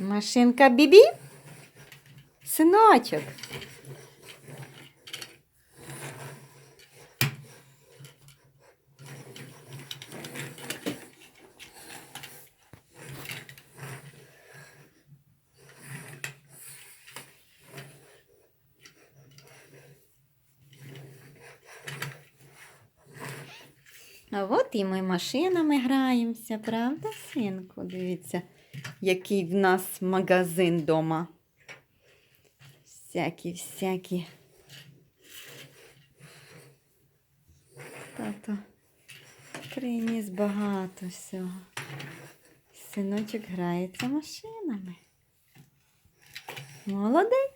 Машинка Бібі? Синочок. А от і ми машинами граємося, правда, синку? Дивіться, який в нас магазин вдома. Всякі, всякі. Тато приніс багато всього. Синочок грається машинами. Молодець.